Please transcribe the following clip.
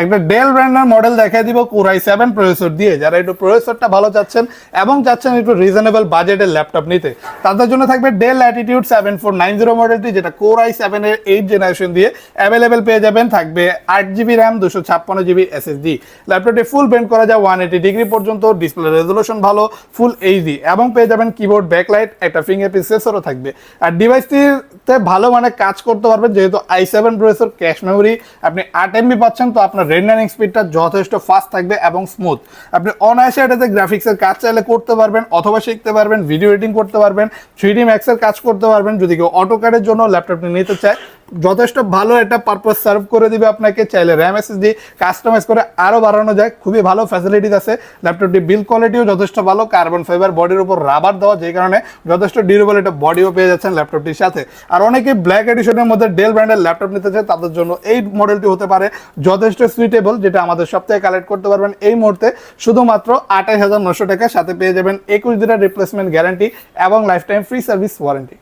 একটা ডেল ব্র্যান্ডের মডেল দেখাই দিব কোরাই সেভেন প্রসেসর দিয়ে। যারা একটু প্রসেসরটা ভালো চাচ্ছেন এবং চাচ্ছেন একটু রিজনেবল বাজেটের ল্যাপটপ নিতে, তাদের জন্য থাকবে Dell Latitude seven four nine zero মডেলটি যেটা কোরাই সেভেনের এইট জেনারেশন দিয়ে অ্যাভেলেবেল পেয়ে যাবেন, থাকবে আট জিবি র্যাম দুশো ছাপ্পান্ন জিবি এসএসডি ল্যাপটপটি ফুল বেন্ড করা যায় ওয়ান এইটি ডিগ্রি পর্যন্ত ডিসপ্লে রেজলিউশন ভালো ফুল এইচডি এবং পেয়ে যাবেন কিবোর্ড ব্যাকলাইট একটা ফিঙ্গারপ্রিন্ট সেন্সরও থাকবে। আর ডিভাইসটিতে ভালো মানে কাজ করতে পারবেন, যেহেতু I seven processor cache memory আপনি আট এমবি পাচ্ছেন, তো আপনার রেন্ডারিং স্পিডটা যথেষ্ট ফাস্ট থাকবে এবং স্মুথ আপনি অনায়াসে এটাতে গ্রাফিক্সের কাজ চাইলে করতে পারবেন, অথবা শিখতে পারবেন ভিডিও এডিটিং করতে পারবেন থ্রি ডি ম্যাক্সের কাজ করতে পারবেন। যদি কেউ অটোকারের জন্য ল্যাপটপটি নিতে চায়, যথেষ্ট ভালো একটা পারপাস সার্ভ করে দিবে আপনাকে। চাইলে র্যাম এসএসডি কাস্টমাইজ করে আরও বাড়ানো যায়। খুবই ভালো ফ্যাসিলিটিস আছে। ল্যাপটপটি বিল কোয়ালিটিও যথেষ্ট ভালো। কার্বন ফাইবার বডির উপর রাবার দেওয়া যে কারণে যথেষ্ট ডিউরেবল একটা বডিও পেয়ে যাচ্ছেন ল্যাপটপটির সাথে। আর অনেকে ব্ল্যাক এডিশনের মধ্যে ডেল ব্র্যান্ডের ল্যাপটপ নিতে চায়, তাদের জন্য এই মডেলটি হতে পারে। যথেষ্ট সুইটেবল যেটা আমাদের সপ্তাহে কালেক্ট করতে পারবেন এই মুহূর্তে শুধুমাত্র আঠাশ হাজার নশো টাকা সাথে পেয়ে যাবেন একুশ দিনের রিপ্লেসমেন্ট গ্যারান্টি এবং life time free service warranty